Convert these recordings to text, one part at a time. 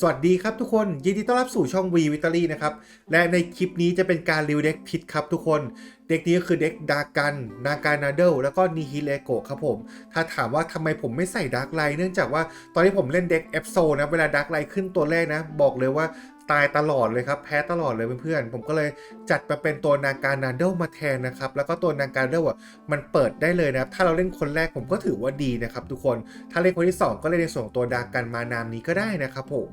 สวัสดีครับทุกคนยินดีต้อนรับสู่ช่องวีวิตาลีนะครับ และในคลิปนี้จะเป็นการรีวิวเด็กพิษครับทุกคน เด็กนี้ก็คือเด็กดากัน นาการนาเดลแล้วก็นิฮิเลโกครับผม ถ้าถามว่าทำไมผมไม่ใส่ดาร์กไลท์เนื่องจากว่าตอนที่ผมเล่นเด็กเอฟโซนะ เวลาดาร์กไลท์ขึ้นตัวแรกนะ บอกเลยว่า ตายตลอดเลยครับ แพ้ตลอดเลยเพื่อนๆ ผมก็เลยจัดมาเป็นตัวนาการนาเดลมาแทนนะครับ แล้วก็ตัวนาการเดลอะมันเปิดได้เลยนะครับ ถ้าเราเล่นคนแรกผมก็ถือว่าดีนะครับทุกคน ถ้าเล่นคนที่ 2 ก็เล่นในส่วนของตัวดากันมานามนี้ก็ได้นะครับผม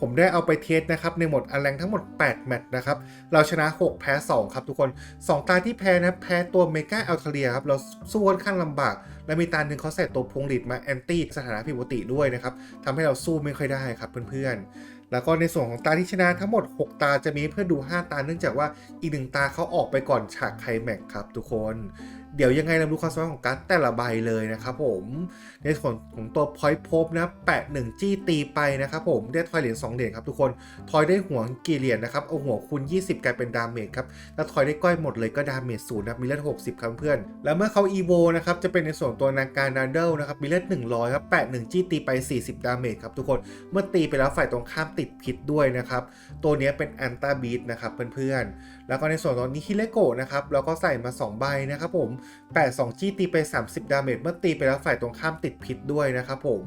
ผมได้เอาไปเทสนะครับในหมดอันแรงทั้งหมด 8 แมตช์นะครับ เราชนะ 6 แพ้ 2 ครับทุกคน 2 ตาที่แพ้นะแพ้ตัวเมกาอัลเทเรียครับ เราสู้ค่อนข้างลำบาก และมีตาหนึ่งเขาใส่ตัวพวงหลีดมาแอนตี้สถานะผิดปกติด้วยนะครับทำให้เราสู้ไม่ค่อยได้ครับเพื่อนๆ แล้วก็ในส่วนของตาที่ชนะทั้งหมด 6 ตาจะมีเพื่อดู 5 ตาเนื่องจากว่าอีกหนึ่งตาเขาออกไปก่อนฉากไคลแม็กครับทุกคน เดี๋ยวยังไงเราดูความสามารถของการ์ดแต่ละใบเลยนะครับผมในส่วนของตัวพอยต์พบนะแปะหนึ่งจี้ตีไปนะครับผมได้ทอยเหรียญ2เหรียญครับทุกคนทอยได้หัวกี่เหรียญนะครับเอาหัวคูณ20 กลายเป็นดาเมจครับแล้วทอยได้ก้อยหมดเลยก็ดาเมจศูนย์นะมีเลือด60 ครับเพื่อน แล้วเมื่อเขาอีโวนะครับจะเป็นในส่วนตัวนาการนาเดลนะครับมีเลือด100ครับแปะหนึ่งจี้ตีไป 40 ดาเมจครับทุกคนเมื่อตีไปแล้วฝ่ายตรงข้ามติดพิษด้วยนะครับตัวนี้เป็นแอนตาบีทนะครับเพื่อนๆ แล้วก็ในส่วนของนิฮิเลโกะนะครับเราก็ใส่มา 2 ใบนะครับผมแปะ2จี้ตีไป 30 ดาเมจเมื่อตีไปแล้วฝ่ายตรงข้ามติดพิษด้วยนะครับผม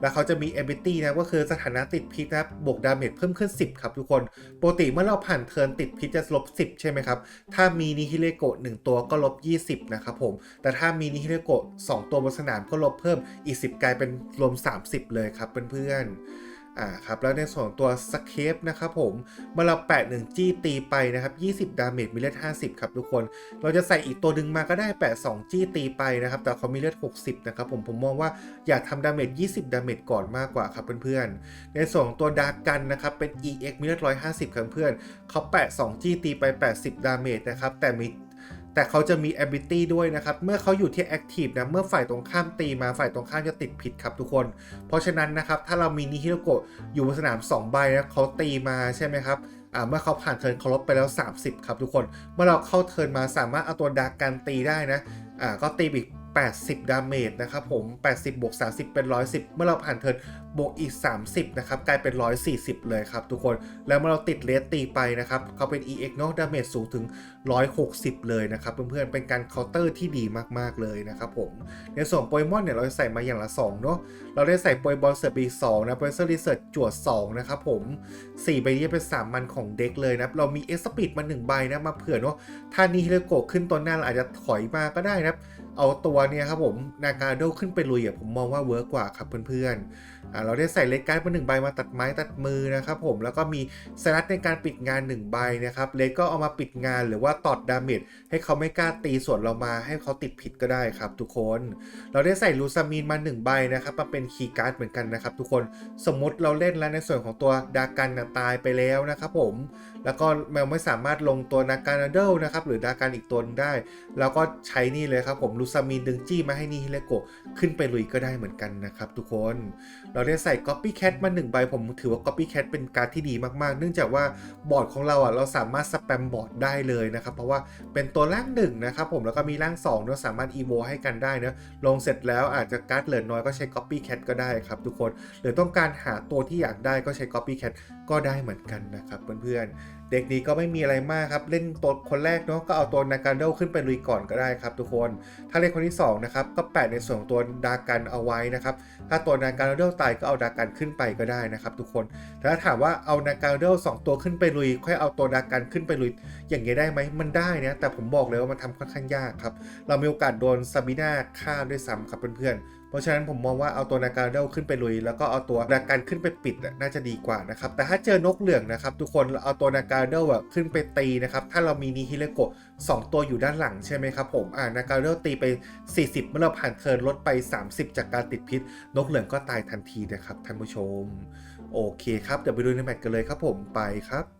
แล้วเขาจะมี ability นะก็คือสถานะติดพิษนะบวกดาเมจเพิ่มขึ้น 10 ครับทุกคนปกติเมื่อเราผ่านเทิร์นติดพิษจะลบ 10 ใช่ไหมครับ ถ้ามีนิฮิเลโกะ1ตัวก็ลบ 20 นะครับผม แต่ถ้ามีนิฮิเลโกะ2ตัวบนสนามก็ลบเพิ่มอีก 10 กลายเป็นรวม 30 เลยครับเพื่อนๆ อ่าครับแล้วในส่วนของตัวสเคปนะครับผมเมื่อเราแปะ1จี้ตีไปนะครับ 20 ดาเมจมีเลือด 50 ครับทุกคน เราจะใส่อีกตัวหนึ่งมาก็ได้แปะ2จี้ตีไปนะครับ แต่เขามีเลือด 60 นะครับผมผมมองว่าอยากทำดาเมจ 20 ดาเมจก่อนมากกว่าครับเพื่อนๆ ในส่วนของตัวดาร์กกันนะครับเป็น EX มีเลือด 150 ครับเพื่อนเขาแปะ2จี้ตีไป 80 ดาเมจนะครับแต่มี แต่เขาจะมี ability ด้วยนะครับ เมื่อเขาอยู่ที่ active นะ เมื่อฝ่ายตรงข้ามตีมาฝ่ายตรงข้ามจะติดผิดครับทุกคน เพราะฉะนั้นนะครับ ถ้าเรามีนิฮิโรโกะอยู่บนสนาม 2 ใบนะเขาตีมาใช่ไหมครับอ่าเมื่อเขาผ่านเทิร์นเขาลบไปแล้ว 30 ครับทุกคน เมื่อเราเข้าเทิร์นมาสามารถเอาตัวดาร์กกันตีได้นะอ่าก็ตีอีก 80 ดาเมจนะครับผม 80 บวก 30 เป็น 110 เมื่อเราผ่านเทิร์นบวกอีก 30 นะครับ กลายเป็น 140 เลยครับทุกคน แล้วเมื่อเราติดเลสตีไปนะครับเขาเป็น EX เนาะดาเมจสูงถึง 160 เลยนะครับ เพื่อนๆ เป็นการเคาน์เตอร์ที่ดีมากๆเลยนะครับผม ในส่วนโปเกมอนเนี่ย เราจะใส่มาอย่างละ 2 เนาะ เราได้ใส่โปเกบอลเสิร์ฟอี2นะโปเกเซอร์รีเสิร์ชจวด 2 นะครับผม 4 ใบนี้เป็น 3 มันของเด็กเลยนะ เรามีเอ็กซ์ปีดมา 1 ใบนะ มาเผื่อเนาะถ้านี้ฮิโรโกขึ้นตัวหน้าเราอาจจะถอยมาก็ได้นะ เอาตัวเนี่ยครับผมนาการโดขึ้นไปลุยอะผมมองว่าเวิร์กกว่าครับเพื่อนๆเราได้ใส่เลกการ์ดมาหนึ่งใบมาตัดไม้ตัดมือนะครับผมแล้วก็มีสลัดในการปิดงานหนึ่งใบนะครับเลกก็เอามาปิดงานหรือว่าตอดดาเมจให้เขาไม่กล้าตีส่วนเรามาให้เขาติดผิดก็ได้ครับ ทุกคน เราได้ใส่ลูซามีนมาหนึ่งใบนะครับมาเป็นคีย์การ์ดเหมือนกันนะครับทุกคนสมมติเราเล่นแล้วในส่วนของตัวดากันนะตายไปแล้วนะครับผม แล้วก็เราไม่สามารถลงตัวนาการาเดลนะครับหรือดาการอีกตัวหนึงได้แล้วก็ใช้นี่เลยครับผมลูซามีนดึงจี้มาให้นี่ฮิเลโกขึ้นไปลุยก็ได้เหมือนกันนะครับทุกคนเราได้ใส่ Copycat มา 1 ใบ ผมถือว่า Copycat เป็นการที่ดีมากๆ เนื่องจากว่าบอร์ดของเราอะเราสามารถสแปมบอร์ดได้เลยนะครับ เพราะว่าเป็นตัวร่างหนึ่งนะครับผมแล้วก็มีร่าง2เราสามารถ evo ให้กันได้นะลงเสร็จแล้วอาจจะการ์ดเหลือน้อยก็ใช้ Copycat ก็ได้ครับทุกคน หรือต้องการหาตัวที่อยากได้ก็ใช้ Copycat ก็ได้เหมือนกันนะครับเพื่อนๆ เด็กนี้ก็ไม่มีอะไรมากครับ เล่นตัวคนแรกเนาะก็เอาตัวนาการโดขึ้นไปลุยก่อนก็ได้ครับทุกคน ถ้าเล่นคนที่2นะครับก็แปะในส่วนตัวดากันเอาไว้นะครับ ถ้าตัวนาการโดตายก็เอาดากันขึ้นไปก็ได้นะครับ ทุกคนแต่ถ้าถามว่าเอานาการโดสองตัวขึ้นไปลุย ค่อยเอาตัวดากันขึ้นไปลุย อย่างเงี้ยได้ไหมมันได้นะแต่ผมบอกเลยว่ามันทำค่อนข้างยากครับเรามีโอกาสโดนซาบิน่าฆ่าด้วยซ้ำครับเพื่อนๆ เพราะฉะนั้นผมมองว่าเอาตัวนาการเดลขึ้นไปลุย แล้วก็เอาตัวนาการขึ้นไปปิดน่าจะดีกว่านะครับแต่ถ้าเจอนกเหลืองนะครับทุกคนเอาตัวนาการเดลอะขึ้นไปตีนะครับถ้าเรามีนิฮิเลโกะสองตัวอยู่ด้านหลังใช่ไหมครับผมอ่านาการเดลตีไป 40 เมื่อเราผ่านเทิร์นลดไป 30 จากการติดพิษ นกเหลืองก็ตายทันทีนะครับท่านผู้ชม โอเคครับเดี๋ยวไปดูในแมตช์กันเลยครับผมไปครับ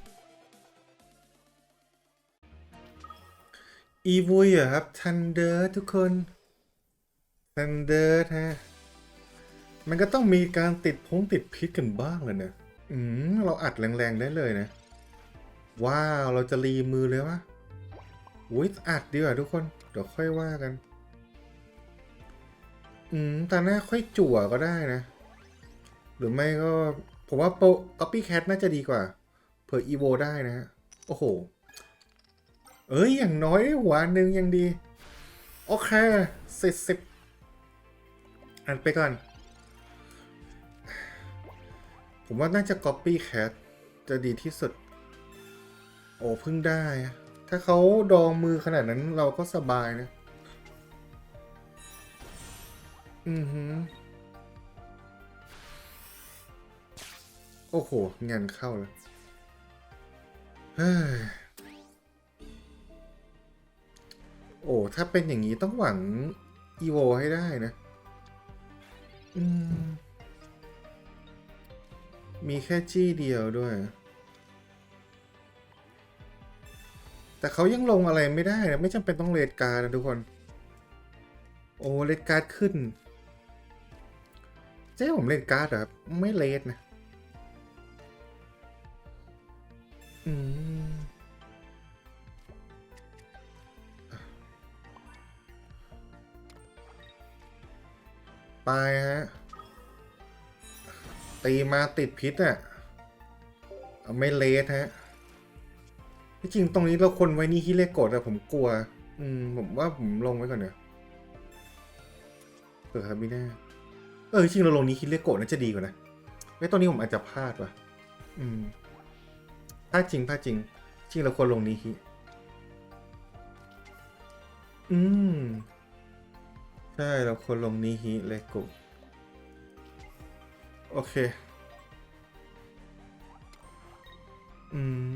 อีวุยเหรอครับทันเดอร์ทุกคนทันเดอร์ฮะมันก็ต้องมีการติดพงติดพิษกันบ้างเลยนะอืมเราอัดแรงๆได้เลยนะ ว้าว เราจะรีมือเลยวะอุ้ยอัดดีกว่าทุกคน เดี๋ยวค่อยว่ากัน อืมตาหน้าค่อยจั่วก็ได้นะ หรือไม่ก็ ผมว่าโปก๊อปปี้แคทน่าจะดีกว่า เผื่ออีโวได้นะฮะ โอ้โห เอ้ย อย่างน้อยหัวหนึ่งยังดี โอเคสิบสิบอันไปก่อน ผมว่าน่าจะ Copy Cat จะดีที่สุด โอ้พิ่งได้ ถ้าเขาดองมือขนาดนั้นเราก็สบายนะ อือหือ โอ้โห งานเข้าเลยเฮ้ย โอ้ถ้าเป็นอย่างนี้ต้องหวังอีโวให้ได้นะ อืม มีแค่จี้เดียวด้วย แต่เขายังลงอะไรไม่ได้นะ ไม่จำเป็นต้องเลดการ์นะทุกคน โอ้เลดการ์ดขึ้น เจ๊ผมเลดการ์ดเหรอไม่เลดนะาติดพิษอะเอาไม่เลสฮะที่จริงตรงนี้เราคนไว้นี่ฮิเลโกดอะผมกลัว อืม ผมว่าผมลงไว้ก่อนเนอะเออครับไม่แน่เออจริงเราลงนี้ฮิดเลโกดน่าจะดีกว่านะไอ้ตอนนี้ผมอาจจะพลาดว่ะ อืมพลาดจริงพลาดจริง จริงเราควรลงนี้ฮิอืม ใช่เราควรลงนี้ฮิเลโกโอเค อืม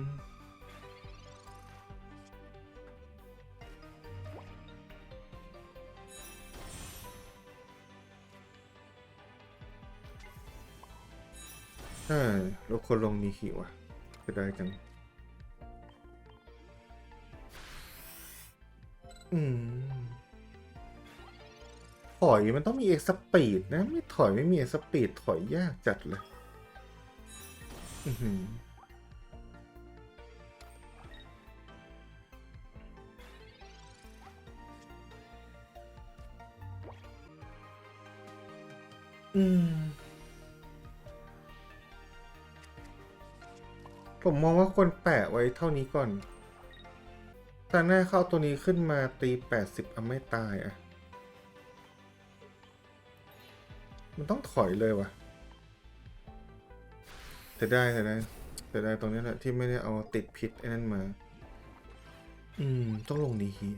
ใช่เราควรลงนี้ฮิว่ะจะได้จัง อืม ถอยมันต้องมีเอ็กซ์สปีดนะ ไม่ถอยไม่มีเอ็กสปีดถอยยากจัดเลย อือหือ อืม ผมมองว่าควรแปะไว้เท่านี้ก่อนตาหน้าเข้าตัวนี้ขึ้นมาตีแปดสิบอะไม่ตายอะ มันต้องถอยเลยวะแต่ได้แต่ได้แต่ได้ตรงนี้แหละที่ไม่ได้เอาติดพิษไอ้นั่นมา อืม ต้องลงดีฮี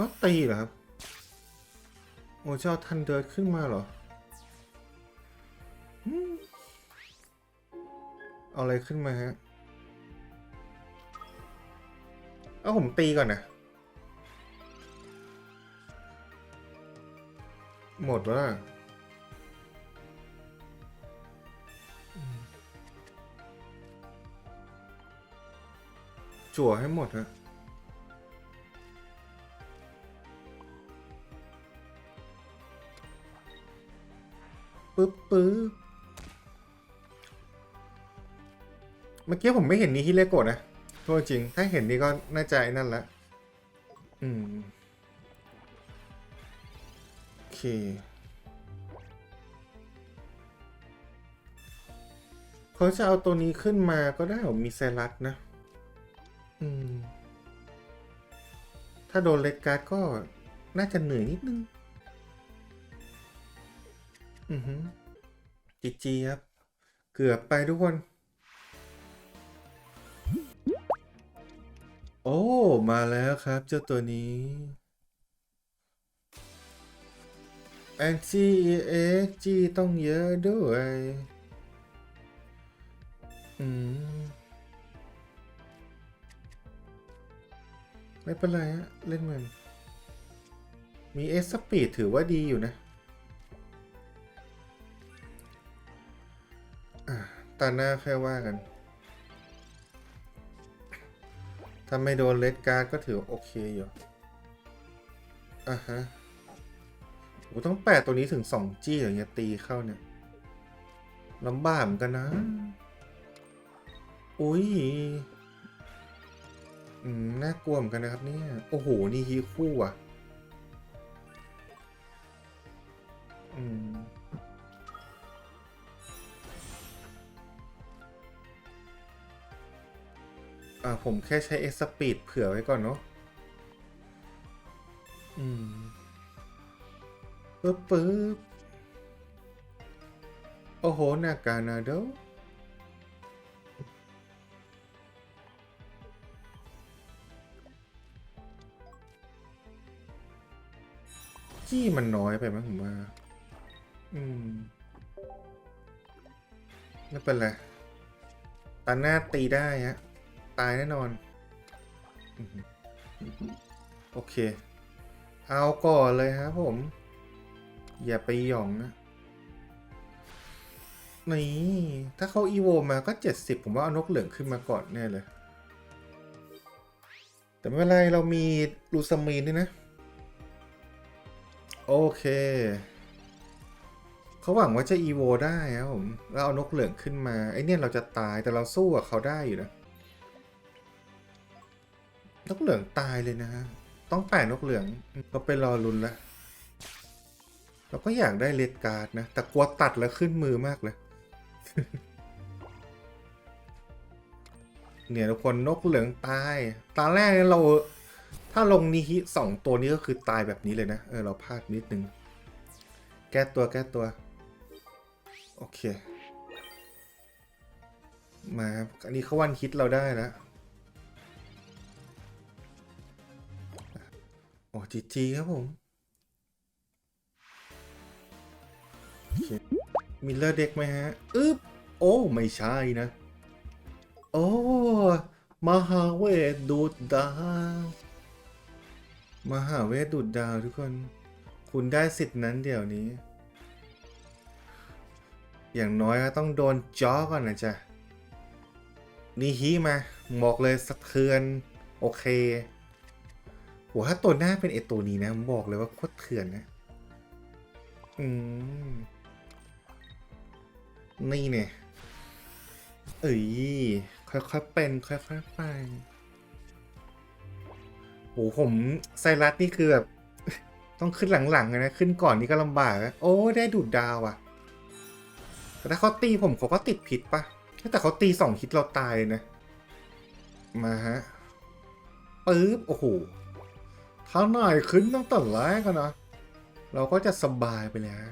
ก็ตีเหรอครับ โอ้เจ้าทันเดินขึ้นมาเหรอ เอาอะไรขึ้นมาฮะ เอาผมตีก่อนนะหมดแล้วจั่วให้หมดฮะ ปึ๊บปึ๊บเมื่อกี้ผมไม่เห็นนี้ฮิเลโกะนะโทษจริง ถ้าเห็นนี่ก็น่าจะไอ้นั่นละ อืม โอเค เขาจะเอาตัวนี้ขึ้นมาก็ได้ผมมีเซรัสนะ อืม ถ้าโดนเลดการ์ดก็น่าจะเหนื่อยนิดนึง อือฮึจีจีครับ เกือบไปทุกคน โอ้ มาแล้วครับเจ้าตัวนี้แอนจีเอ็กจีต้องเยอะด้วย อืม ไม่เป็นไรฮะ เล่นมัน มีเอสสปีดถือว่าดีอยู่นะ ตาหน้าแค่ว่ากัน ถ้าไม่โดนเลดการ์ดก็ถือโอเคอยู่ อะฮะกูต้องแปะตัวนี้ถึงสองจี้อย่างเงี้ยตีเข้าเนี่ยลำบากเหมือนกันนะ อุ้ย อืม น่ากลัวเหมือนกันนะครับเนี่ย โอ้โห นี่ฮีคู่อะ อ่าผมแค่ใช้เอ็กซ์ปีดเผื่อไว้ก่อนเนาะอืมปึ๊บปึ๊บโอ้โหนากานาโดจี้มันน้อยไปมั้งผมว่า อืม ไม่เป็นไรตาหน้าตีได้ฮะ ตายแน่นอนอือหือโอเค เอาก่อนเลยครับผม อย่าไปหย่องนะนี่ถ้าเขาอีโวมาก็ 70 ผมว่าเอานกเหลืองขึ้นมาก่อนแน่เลย แต่ไม่เป็นไรเรามีลูซามีนด้วยนะ โอเค เขาหวังว่าจะอีโวได้ครับผมแล้วเอานกเหลืองขึ้นมา ไอเนี่ยเราจะตายแต่เราสู้กับเขาได้อยู่นะ นกเหลืองตายเลยนะฮะ ต้องแปะนกเหลืองก็ไปรอลุนละเราก็อยากได้เลดการ์ดนะ แต่กลัวตัดแล้วขึ้นมือมากเลยเนี่ยทุกคนนกเหลืองตาย ตาแรกเนี่ยเรา ถ้าลงนิฮิสองตัวนี้ก็คือตายแบบนี้เลยนะ เออเราพลาดนิดนึง แก้ตัวแก้ตัว โอเค มาครับอันนี้เขาวันฮิตเราได้แล้ว จีจีครับผมมิลเลอร์เด็กไหมฮะอึ๊บโอ้ ไม่ใช่นะ โอ้มหาเวทดูดดาวมหาเวทดูดดาวทุกคน คุณได้สิทธิ์นั้นเดี๋ยวนี้ อย่างน้อยก็ต้องโดนจ้อก่อนนะจ๊ะนี่ฮีมาบอกเลยสะเทือน โอเค โหถ้าตัวหน้าเป็นไอตัวนี้นะผมบอกเลยว่าโคตรเถื่อนนะ อืม นี่เนี่ย เอ้ย ค่อยๆเป็น ค่อยๆไปโหผมไซรัสนี่คือแบบ ต้องขึ้นหลังๆนะ ขึ้นก่อนนี่ก็ลำบากอะโอ้ ได้ดูดดาวอะแต่ถ้าเขาตีผมเขาก็ติดผิดปะแต่เขาตีสองฮิตเราตายเลยนะ มาฮะปึ๊บ โอ้โห ถ้าหน่อยขึ้นตั้งแต่แรกอะนะ เราก็จะสบายไปแล้ว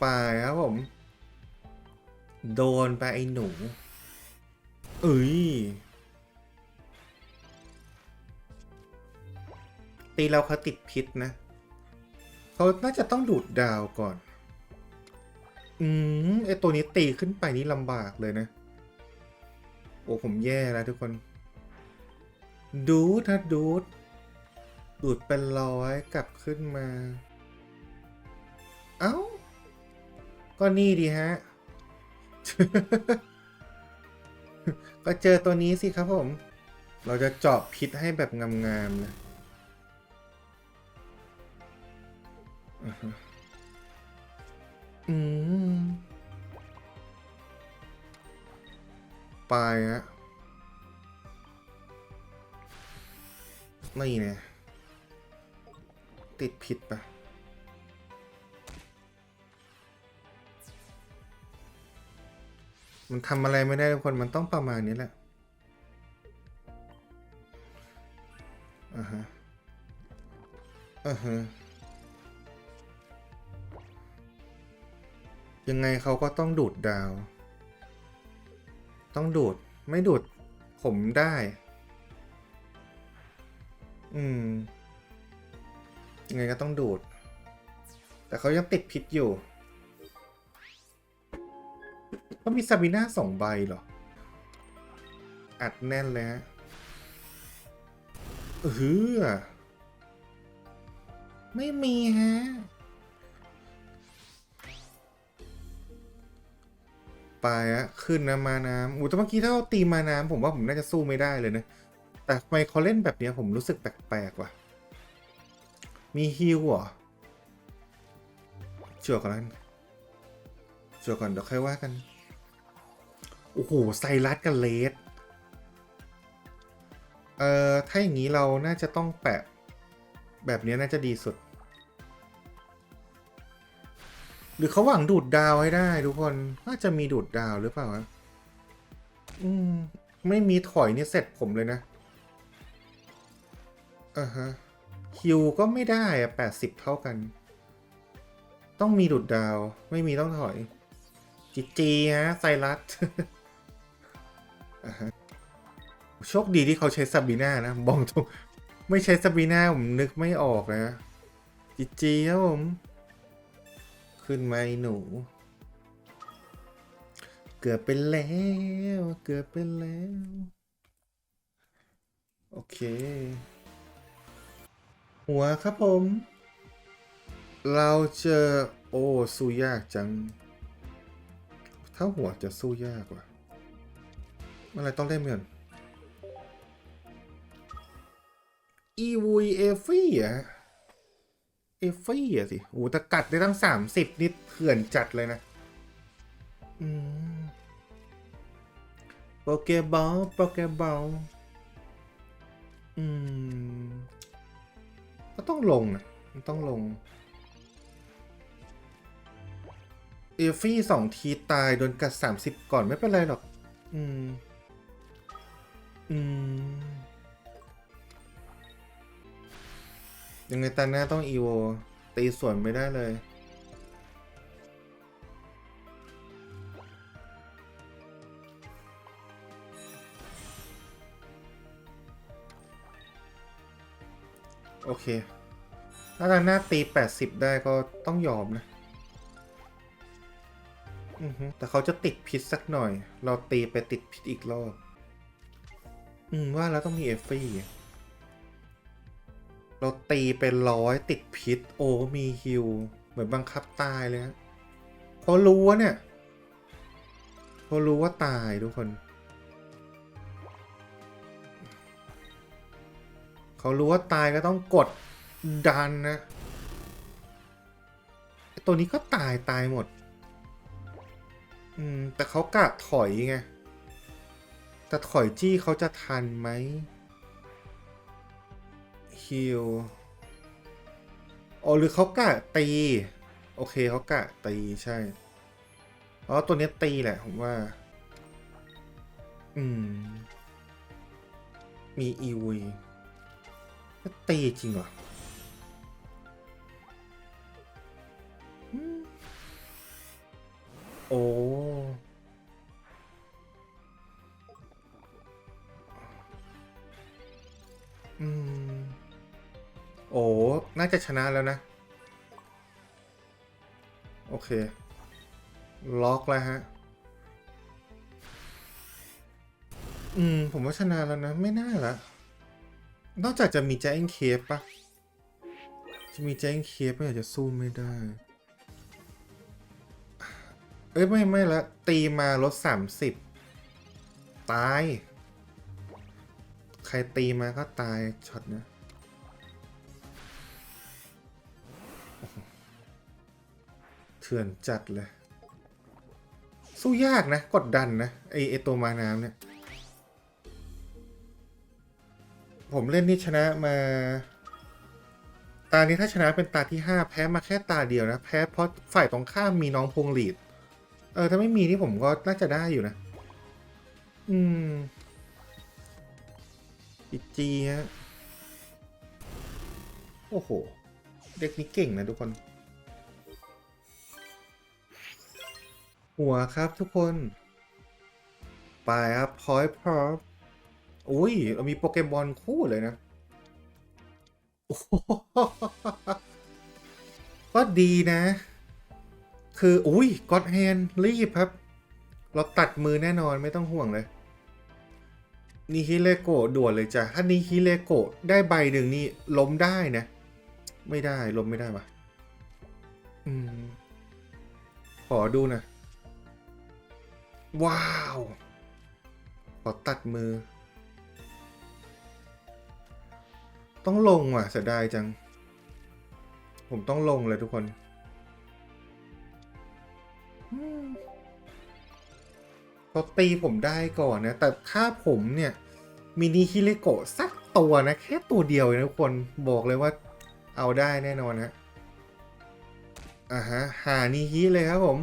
ไปครับผม โดนไปไอ้หนูเอ้ยตีเราเขาติดพิษนะ เขาน่าจะต้องดูดดาวก่อน อืมไอตัวนี้ตีขึ้นไปนี่ลำบากเลยนะ โอ้ผมแย่แล้วทุกคน ดูถ้าดูด ดูดเป็นร้อยกลับขึ้นมา เอ้า ก็นี่ดีฮะ ก็เจอตัวนี้สิครับผม เราจะเจาะพิษให้แบบงามๆเลยอ่าฮะอืม ไปฮะนี่เนี่ยติดผิดปะมันทำอะไรไม่ได้ทุกคน มันต้องประมาณนี้แหละ อ่าฮะ อ่าฮะ ยังไงเขาก็ต้องดูดดาว ต้องดูด ไม่ดูด ผมได้ อืม ยังไงก็ต้องดูด แต่เขายังติดพิษอยู่ก็มีซาบิน่าสองใบเหรอ อัดแน่นเลยฮะเออไม่มีฮะ ไปอะขึ้นนะมาน้ำอู้แต่เมื่อกี้ถ้าเราตีมาน้ำผมว่าผมน่าจะสู้ไม่ได้เลยนะ แต่ทำไมเขาเล่นแบบนี้ผมรู้สึกแปลกๆว่ะ มีฮิวเหรอเชื่อก่อนนั้นเชื่อก่อนเดี๋ยวค่อยว่ากัน โอ้โหไซรัสกับเลสเอ่อ ถ้าอย่างนี้เราน่าจะต้องแปะ แบบนี้น่าจะดีสุด หรือเขาหวังดูดดาวให้ได้ทุกคนน่าจะมีดูดดาวหรือเปล่าอืม ไม่มีถอยนี่เสร็จผมเลยนะอ่าฮะคิวก็ไม่ได้อะแปดสิบเท่ากัน ต้องมีดูดดาว ไม่มีต้องถอยจีจีฮะไซรัสอ่าฮะโชคดีที่เขาใช้ซาบีน่านะบองตรงไม่ใช้ซาบีน่าผมนึกไม่ออกนะจีจีครับผม ขึ้นไอ้หนู เกือบเป็นแล้ว เกือบเป็นแล้ว โอเค หัวครับผม เราเจอโอ้สู้ยากจัง ถ้าหัวจะสู้ยากว่ะอะไรต้องเล่นก่อนอีวุยเอฟี่อะเอ ฟี่อะสิโอ้แต่กัดได้ตั้งสามสิบนิดเถื่อนจัดเลยนะ อืมโปเกบอลโปเกบอลอืมก็ต้องลงนะมันต้องลง เอฟฟี่สองทีตาย โดนกัดสามสิบก่อนไม่เป็นไรหรอก อืม อืม ยังไงตาหน้าต้องอีโวตีสวนไม่ได้เลย โอเค ถ้าตาหน้าตี 80 ได้ก็ต้องยอมนะแต่เขาจะติดพิษสักหน่อย เราตีไปติดพิษอีกรอบ อืม ว่าแล้วต้องมีเอฟฟี่ เราตีเป็นร้อยติดพิษ โอ้มีฮิว เหมือนบังคับตายเลยฮะเขารู้ว่าเนี่ยเขารู้ว่าตายทุกคนเขารู้ว่าตายก็ต้องกดดันนะ ตัวนี้ก็ตายตายหมด อืม แต่เขากะถอยไงแต่ถอยจี้เขาจะทันไหม ฮิลอ๋อหรือเขากะตี โอเคเขากะตีใช่ อ๋อ ตัวนี้ตีแหละ ผมว่า อืม มีอีวีตีจริงเหรอโอ้อืม โอ้ น่าจะชนะแล้วนะ โอเค ล็อกแล้วฮะ อืม ผมว่าชนะแล้วนะ ไม่น่าละ นอกจากจะมีแจงเคฟปะจะมีแจงเคฟไม่อยากจะสู้ไม่ได้ เอ้ย ไม่ ไม่ละ ตีมาลดสามสิบ ตาย ใครตีมาก็ตายช็อตเนี้ย ถื่อนจัดเลย สู้ยากนะ กดดันนะ ไอไอตัวมาน้ำเนี่ย ผมเล่นนี่ชนะมา ตานี้ถ้าชนะเป็นตาที่ห้าแพ้มาแค่ตาเดียวนะ แพ้เพราะฝ่ายตรงข้ามมีน้องพวงหลีด เออ ถ้าไม่มีนี่ผมก็น่าจะได้อยู่นะ อืมจีจีฮะ โอ้โห เด็กนี้เก่งนะทุกคน หัวครับทุกคน ไปครับพอยพออุ้ยเรามีโปเกมอนคู่เลยนะ ก็ดีนะ คืออุ้ยก็อดแฮนรีบครับ เราตัดมือแน่นอนไม่ต้องห่วงเลยนิฮิเลโกด่วนเลยจ้ะ ถ้านิฮิเลโกได้ใบหนึ่งนี่ล้มได้นะ ไม่ได้ล้มไม่ได้ปะอืม ขอดูนะ ว้าว ขอตัดมือ ต้องลงว่ะเสียดายจัง ผมต้องลงเลยทุกคนเขาตีผมได้ก่อนนะ แต่ถ้าผมเนี่ย มินิฮิเลโกะสักตัวนะ แค่ตัวเดียวเองนะทุกคนบอกเลยว่าเอาได้แน่นอนฮะอ่าฮะ หานิฮิเลยครับผม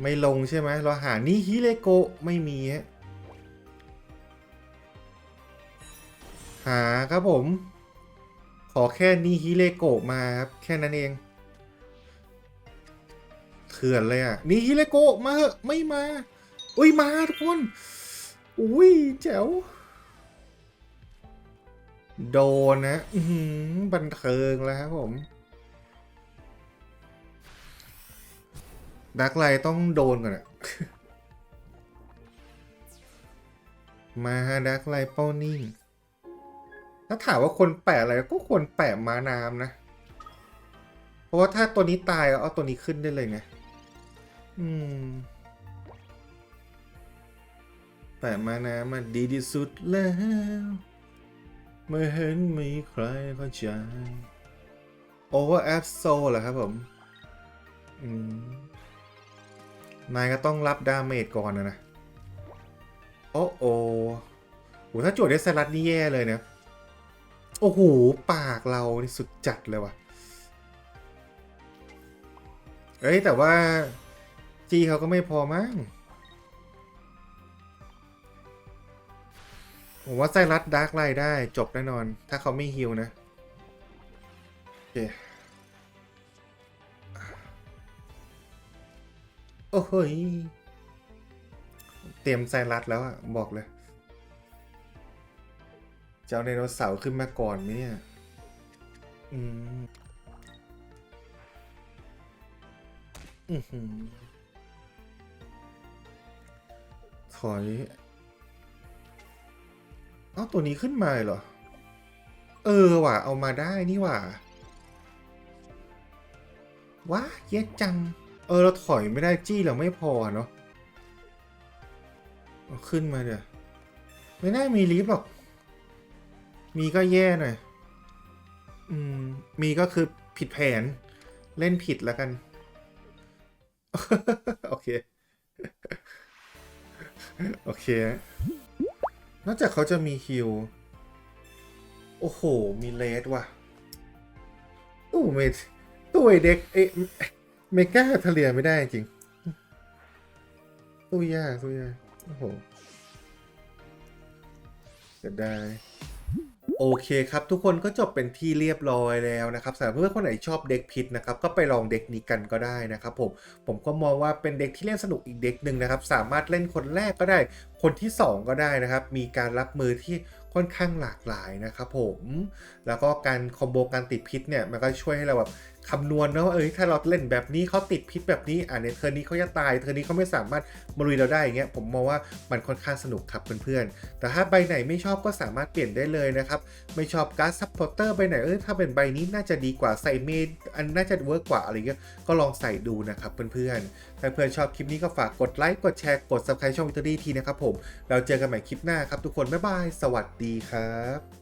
ไม่ลงใช่ไหมเราหานิฮิเลโกไม่มีฮะหาครับผม ขอแค่นิฮิเลโกมาครับ แค่นั้นเองเถื่อนเลยอะนิฮิเลโกมาเหอะไม่มาอุ้ยมาทุกคน อุ้ยแจ๋วโดนนะบันเทิงแล้วครับผม ดักไลต้องโดนก่อนอะมาดักไลเป้านิ่ง ถ้าถามว่าคนแปะอะไรก็ควรแปะม้าน้ำนะ เพราะว่าถ้าตัวนี้ตายเอาตัวนี้ขึ้นได้เลยไง อืม แปะม้าน้ำมันดีที่สุดแล้วเมื่อเห็นมีใครเข้าใจ Over a p s o เหรอครับผม อืม นายก็ต้องรับดาเมจก่อนนะนะ โอ้โอโหถ้าโจทย์ได้สลัดนี่แย่เลยเนะโอ้โห ปากเรานี่สุดจัดเลยว่ะ เอ้ย แต่ว่า จีเขาก็ไม่พอมั้งผมว่าไซรัสดาร์กไลได้จบแน่นอน ถ้าเขาไม่ฮิวนะ โอเค โอ้โหเตรียมไซรัสแล้วอะบอกเลย จะเอาไดโนเสาร์ขึ้นมาก่อนไหมเนี่ย อืมอือหือถอยเอ้าตัวนี้ขึ้นมาเหรอ เออว่ะ เอามาได้นี่ว่ะว้าเย็ดจัง เออเราถอยไม่ได้จี้เราไม่พอเนาะขึ้นมาเดี๋ยวไม่น่ามีลิฟต์หรอก มีก็แย่หน่อย อืม มีก็คือผิดแผน เล่นผิดแล้วกัน โอเค โอเค นอกจากเขาจะมีฮิว โอ้โห มีเลสว่ะตู้เมทตู้ไอเด็กเอ เมกาทะเลียไม่ได้จริงตู้ยากตู้ยากโอ้โหจะได้โอเคครับทุกคนก็จบเป็นที่เรียบร้อยแล้วนะครับสำหรับเพื่อนคนไหนชอบเด็กพิษนะครับก็ไปลองเด็กนี้กันก็ได้นะครับผมผมก็มองว่าเป็นเด็กที่เล่นสนุกอีกเด็กหนึ่งนะครับสามารถเล่นคนแรกก็ได้ คนที่ 2 ก็ได้นะครับมีการรับมือที่ค่อนข้างหลากหลายนะครับผมแล้วก็การคอมโบการติดพิษเนี่ยมันก็ช่วยให้เราแบบคำนวณนะว่าเอ้ยถ้าเราเล่นแบบนี้เขาติดพิษแบบนี้อ่าในเทอร์นี้เขาจะตายเทอร์นี้เขาไม่สามารถมาลุยเราได้อย่างเงี้ยผมมองว่ามันค่อนข้างสนุกครับเพื่อนๆ แต่ถ้าใบไหนไม่ชอบก็สามารถเปลี่ยนได้เลยนะครับไม่ชอบการ์ดซัพพอร์เตอร์ใบไหนเอ้ยถ้าเป็นใบนี้น่าจะดีกว่าใส่เมดอันน่าจะเวิร์กกว่าอะไรเงี้ยก็ลองใส่ดูนะครับเพื่อนๆถ้าเพื่อนชอบคลิปนี้ก็ฝากกดไลค์กดแชร์กด subscribe ช่องวิตอรี่ทีนะครับผมเราเจอกันใหม่คลิปหน้าครับทุกคนบ๊ายบายสวัสดีครับ